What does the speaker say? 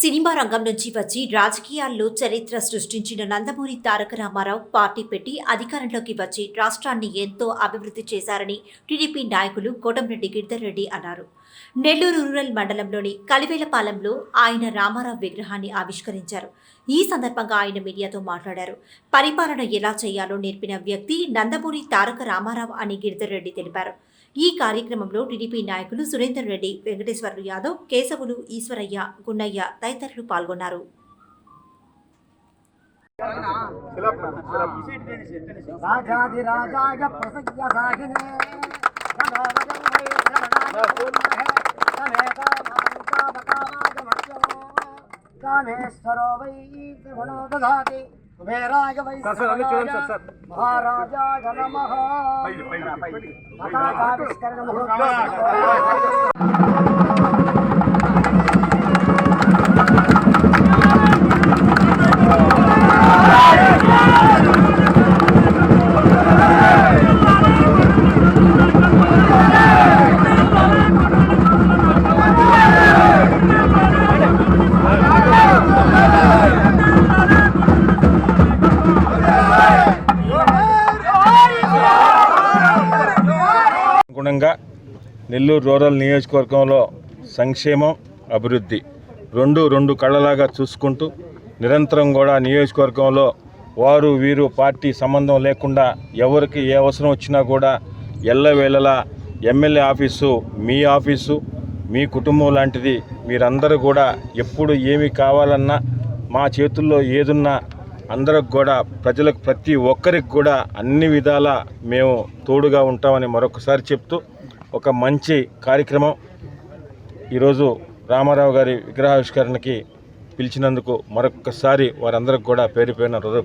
Cinema రంగం నుంచి వచ్చి రాజకీయాల్లో చరిత్ర సృష్టించిన నందమూరి తారక రామారావు పార్టీ పెట్టి అధికారంలోకి వచ్చి రాష్ట్రాన్ని ఎంతో అభివృద్ధి చేశారని టీడీపీ నాయకులు కోటంరెడ్డి గిరిధర్ రెడ్డి అన్నారు. నెల్లూరు రూరల్ మండలంలోని కలివేలపాలెంలో ఆయన రామారావు విగ్రహాన్ని ఆవిష్కరించారు. ఈ సందర్భంగా ఆయన మీడియాతో మాట్లాడారు. పరిపాలన ఎలా చేయాలో నేర్పిన వ్యక్తి నందమూరి తారక రామారావు అని గిరిధర్ రెడ్డి తెలిపారు. ఈ కార్యక్రమంలో టీడీపీ నాయకులు సురేందర్ రెడ్డి వెంకటేశ్వర్లు యాదవ్ కేశవులు ఈశ్వరయ్య గున్నయ్య తదితరులు పాల్గొన్నారు కామేశ్వరో వై త్రిగుణో కుబేరాయ వై మహారాజాయ అనుగుణంగా నెల్లూరు రూరల్ నియోజకవర్గంలో సంక్షేమం అభివృద్ధి రెండు రెండు కళ్ళలాగా చూసుకుంటూ నిరంతరం కూడా నియోజకవర్గంలో వారు వీరు పార్టీ సంబంధం లేకుండా ఎవరికి ఏ అవసరం వచ్చినా కూడా ఎల్లవేళలా ఎమ్మెల్యే ఆఫీసు మీ ఆఫీసు మీ కుటుంబం లాంటిది. మీరందరూ కూడా ఎప్పుడు ఏమి కావాలన్నా మా చేతుల్లో ఏదున్నా అందరికి కూడా ప్రజలకు ప్రతి ఒక్కరికి కూడా అన్ని విధాల మేము తోడుగా ఉంటామని మరొకసారి చెప్తూ ఒక మంచి కార్యక్రమం ఈరోజు రామారావు గారి విగ్రహావిష్కరణకి పిలిచినందుకు మరొకసారి వారందరికి కూడా పేరు పేరున హృదయ